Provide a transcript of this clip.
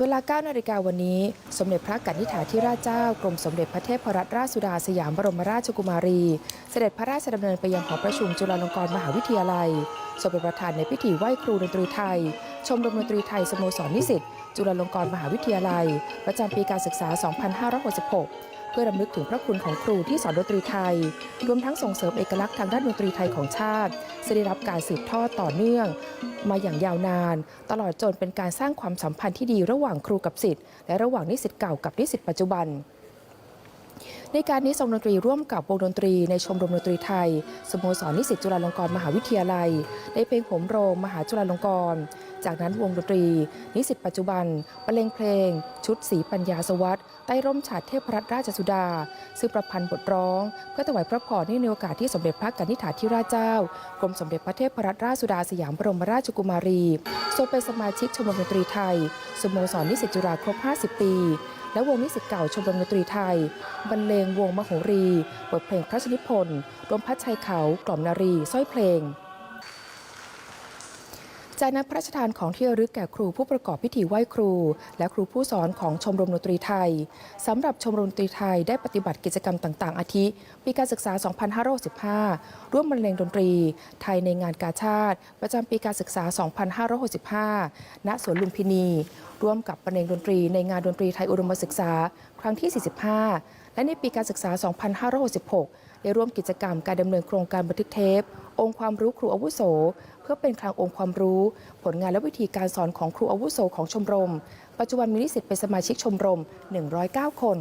เวลา 9 นาฬิกาวันนี้ สมเด็จพระกัณฑิฐาธิราชเจ้ากรมสมเด็จพระเทพรัตนราชสุดาสยามบรมราชกุมารี เสด็จพระราชดำเนินไปยังหอประชุมจุฬาลงกรณ์มหาวิทยาลัย สมเป็นประธานในพิธีไหว้ครูดนตรีไทย ชมรมดนตรีไทยสโมสรนิสิตจุฬาลงกรณ์มหาวิทยาลัย ประจำปีการศึกษา 2566 เพื่อรำลึกถึงพระคุณของครูที่สอนดนตรีไทย รวมทั้งส่งเสริมเอกลักษณ์ทางด้านดนตรีไทยของชาติจะได้รับการสืบทอดต่อเนื่อง มาอย่างยาวนาน ตลอดจนเป็นการสร้างความสัมพันธ์ที่ดีระหว่างครูกับศิษย์และระหว่างนิสิตเก่ากับนิสิตปัจจุบันในการนี้ทรงดนตรีร่วมกับวงดนตรีในชมรมดนตรีไทย สโมสรนิสิตจุฬาลงกรณ์มหาวิทยาลัย ได้เพลงโหมโรงมหาจุฬาลงกรณ์ จากนั้นวงดนตรี นิสิตปัจจุบันบรรเลงเพลง ชุดสีปัญญาสวัสดิ์ใต้ร่มฉาดเทพรัตนราชสุดา ซึ่งประพันธ์บทร้อง เพื่อถวายพระพรในโอกาสที่สมเด็จพระกนิษฐาธิราชเจ้ากรมสมเด็จพระเทพรัตนราชสุดาสยามบรมราชกุมารีทรงเป็นสมาชิกชมรมดนตรีไทยสโมสรนิสิตจุฬาครบ 50 ปี และวงนิสิตเก่าชมรมดนตรีไทยบรรเลงวงมโหรีบทเพลงพระชนิพนธ์รวมพัดชัยเขากล่อมนารี สร้อยเพลง จากนั้นพระราชทานของที่ระลึกแก่ครูผู้ประกอบพิธีไหว้ครู และครูผู้สอนของชมรมดนตรีไทยสำหรับชมรมดนตรีไทยได้ปฏิบัติกิจกรรมต่าง ๆ อาทิปีการศึกษา 2565 ร่วมบรรเลงดนตรี ไทยในงานกาชาติ ประจำปีการศึกษา 2565 ณสวนลุมพินี ร่วมกับบรรเลงดนตรีในงานดนตรีไทยอุดมศึกษา ครั้งที่ 45 และในปีการศึกษา 2566 ได้ร่วมกิจกรรมการดำเนินโครงการบันทึกเทป องค์ความรู้ครูอาวุโส เพื่อเป็นคลังองค์ความรู้ ผลงานและวิธีการสอนของครูอาวุโสของชมรม ปัจจุบันมีนิสิตเป็นสมาชิกชมรม 109 คน